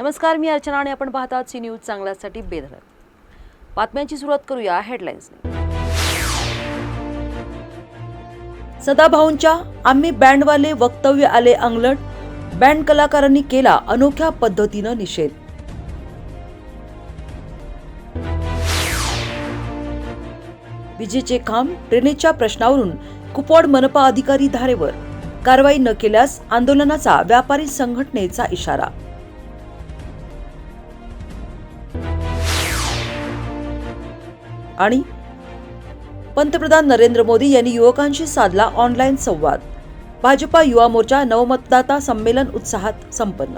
नमस्कार मी अर्चना आणि आपण पाहतात सी न्यूज चांगल्यासाठी बेधडक. बातम्यांची सुरुवात करूया हेडलाईन्सने. सदाभाऊंच्या आम्ही बँडवाले वक्तव्य आले अंगलट बँड कलाकारांनी केला अनोख्या पद्धतीनं निषेध. विजेचे खांब ड्रेनेजच्या प्रश्नावरून कुपवाड मनपा अधिकारी धारेवर. कारवाई न केल्यास आंदोलनाचा व्यापारी संघटनेचा इशारा. आणि पंतप्रधान नरेंद्र मोदी यांनी युवकांशी साधला ऑनलाईन संवाद. भाजपा युवा मोर्चा नवमतदाता संमेलन उत्साहात संपन्न